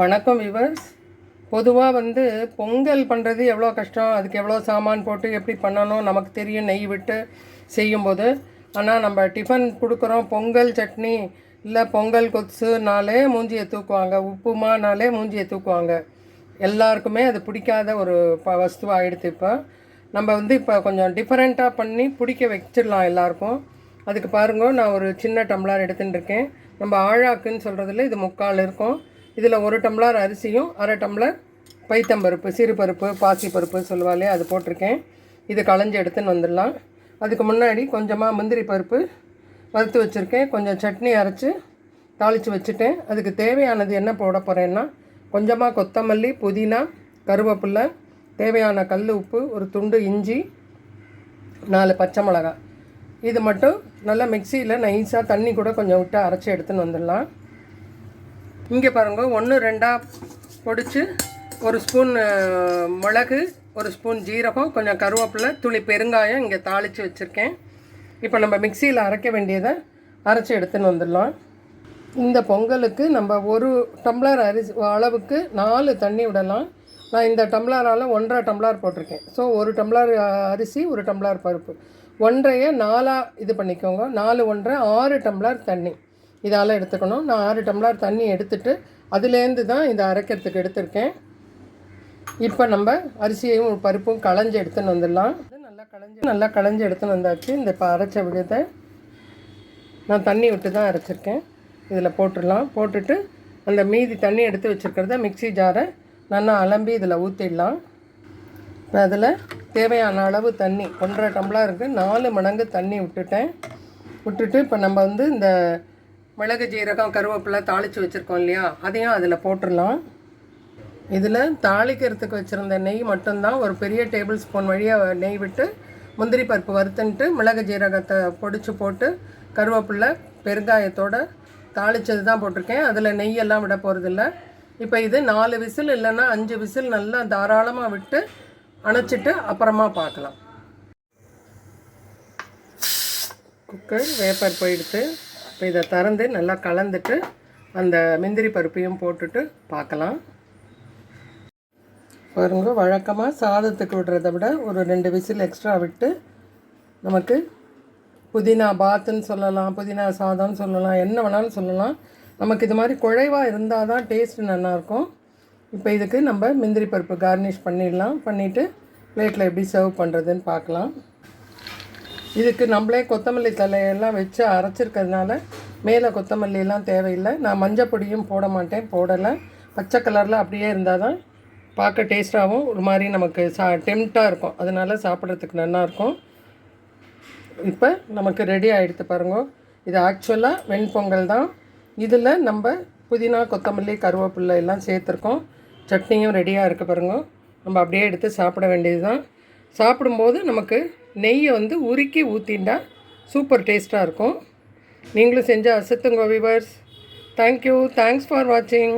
வணக்கம் விவர்ஸ் பொதுவாக வந்து பொங்கல் பண்ணுறது எவ்வளோ கஷ்டம் அதுக்கு எவ்வளோ சாமான் போட்டு எப்படி பண்ணணும் நமக்கு தெரியும் நெய் விட்டு செய்யும்போது. ஆனால் நம்ம டிஃபன் கொடுக்குறோம் பொங்கல் சட்னி இல்லை பொங்கல் கொத்துனாலே மூஞ்சியை தூக்குவாங்க உப்புமானாலே மூஞ்சியை தூக்குவாங்க. எல்லாருக்குமே அது பிடிக்காத ஒரு ப வஸ்துவாக ஆகிடுது இப்போ. நம்ம வந்து இப்போ கொஞ்சம் டிஃப்ரெண்ட்டாக பண்ணி பிடிக்க வச்சிடலாம் எல்லாருக்கும். அதுக்கு பாருங்க நான் ஒரு சின்ன டம்ளர் எடுத்துகிட்டு இருக்கேன். நம்ம ஆழாக்குன்னு சொல்கிறதுல இது முக்கால் இருக்கும். இதில் ஒரு டம்ளர் அரிசியும் அரை டம்ளர் பைத்தம்பருப்பு சிறுபருப்பு பாசிப்பருப்பு சொல்லுவாளே அது போட்டிருக்கேன். இது களைஞ்சி எடுத்துன்னு வந்துடலாம். அதுக்கு முன்னாடி கொஞ்சமாக முந்திரி பருப்பு வறுத்து வச்சுருக்கேன். கொஞ்சம் சட்னி அரைச்சி தாளித்து வச்சுட்டேன். அதுக்கு தேவையானது என்ன போட போகிறேன்னா கொஞ்சமாக கொத்தமல்லி புதினா கருவேப்பில்லை தேவையான கல் உப்பு ஒரு துண்டு இஞ்சி நாலு பச்சை மிளகாய். இது மட்டும் நல்லா மிக்சியில் நைஸாக தண்ணி கூட கொஞ்சம் விட்டு அரைச்சி எடுத்துன்னு வந்துடலாம். இங்கே பாருங்க ஒன்று ரெண்டாக பொடிச்சு ஒரு ஸ்பூன் மிளகு ஒரு ஸ்பூன் ஜீரகம் கொஞ்சம் கருவேப்பிலை துளி பெருங்காயம் இங்கே தாளித்து வச்சுருக்கேன். இப்போ நம்ம மிக்சியில் அரைக்க வேண்டியதை அரைச்சி எடுத்துன்னு வந்துடலாம். இந்த பொங்கலுக்கு நம்ம ஒரு டம்ளர் அரிசி அளவுக்கு நாலு தண்ணி விடலாம். நான் இந்த டம்ளரால் ஒன்றரை டம்ளர் போட்டிருக்கேன். ஸோ ஒரு டம்ளர் அரிசி ஒரு டம்ளர் பருப்பு. ஒன்றைய நாலாக இது பண்ணிக்கோங்க. நாலு ஒன்றரை ஆறு டம்ளர் தண்ணி. இதால் எடுத்துக்கணும். நான் ஆறு டம்ளர் தண்ணி எடுத்துட்டு அதுலேருந்து தான் இதை அரைக்கிறதுக்கு எடுத்திருக்கேன். இப்போ நம்ம அரிசியையும் பருப்பும் களைஞ்சி எடுத்துன்னு வந்துடலாம். இது நல்லா களைஞ்சி நல்லா களைஞ்சி எடுத்துன்னு வந்தாச்சு. இந்த இப்போ அரைச்ச விழுதை நான் தண்ணி விட்டு தான் அரைச்சிருக்கேன். இதில் போட்டுடலாம். போட்டுட்டு அந்த மீதி தண்ணி எடுத்து வச்சுருக்கிறத மிக்ஸி ஜாரை நல்லா அலம்பி இதில் ஊற்றிடலாம் இப்போ அதில் தேவையான அளவு தண்ணி ஒன்றரை டம்ளருக்கு நாலு மடங்கு தண்ணி விட்டுட்டேன். விட்டுட்டு இப்போ நம்ம வந்து இந்த மிளகு ஜீரகம் கருவேப்பிலை தாளித்து வச்சுருக்கோம் இல்லையா? அதையும் அதில் போட்டுடலாம் இதில் தாளிக்கிறதுக்கு வச்சுருந்த நெய் மட்டும்தான் ஒரு பெரிய டேபிள் ஸ்பூன் வழியாக நெய் விட்டு முந்திரி பருப்பு வறுத்துன்ட்டு மிளகு ஜீரகத்தை பொடிச்சு போட்டு கருவேப்பிலை பெருங்காயத்தோடு தாளிச்சது தான் போட்டிருக்கேன். அதில் நெய்யெல்லாம் விட போகிறதில்ல இப்போ இது நாலு விசில் இல்லைன்னா அஞ்சு விசில் நல்லா தாராளமாக விட்டு அணைச்சிட்டு அப்புறமா பார்க்கலாம். குக்கர் வேப்பர் போயிடுத்து இப்போ இதை திறந்து நல்லா கலந்துட்டு அந்த முந்திரி பருப்பையும் போட்டுட்டு பார்க்கலாம். பாருங்க வழக்கமாக சாதத்துக்கு விடுறத விட ஒரு ரெண்டு விசில் எக்ஸ்ட்ரா விட்டு நமக்கு புதினா பாத்துன்னு சொல்லலாம் புதினா சாதம்னு சொல்லலாம் என்ன வேணாலும் சொல்லலாம். நமக்கு இது மாதிரி குழைவாக இருந்தால் தான் டேஸ்ட் நல்லாயிருக்கும். இப்போ இதுக்கு நம்ம முந்திரி பருப்பு கார்னிஷ் பண்ணிடலாம். பண்ணிவிட்டு பிளேட்டில் எப்படி சர்வ் பண்ணுறதுன்னு பார்க்கலாம். இதுக்கு நம்மளே கொத்தமல்லி தலையெல்லாம் வச்சு அரைச்சிருக்கிறதுனால மேலே கொத்தமல்லியெல்லாம் தேவையில்லை. நான் மஞ்சள் பொடியும் போட மாட்டேன் போடலை. பச்சை கலரில் அப்படியே இருந்தால் தான் பார்க்க டேஸ்ட்டாகவும் ஒரு மாதிரி நமக்கு சா டெம்ட்டாக இருக்கும். அதனால் சாப்பிட்றதுக்கு நல்லாயிருக்கும் இப்போ நமக்கு ரெடி ஆகிடுத்து பாருங்க. இது ஆக்சுவலாக வெண்பொங்கல் தான். இதில் நம்ம புதினா கொத்தமல்லி கருவேப்பில்லை எல்லாம் சேர்த்துருக்கோம். சட்னியும் ரெடியாக இருக்குது பாருங்க. நம்ம அப்படியே எடுத்து சாப்பிட வேண்டியது தான் சாப்பிடும்போது நமக்கு நெய்யை வந்து உருக்கி ஊற்றிண்டா சூப்பர் டேஸ்ட்டாக இருக்கும். நீங்களும் செஞ்சு அசத்துங்க viewers thank you thanks for வாட்சிங்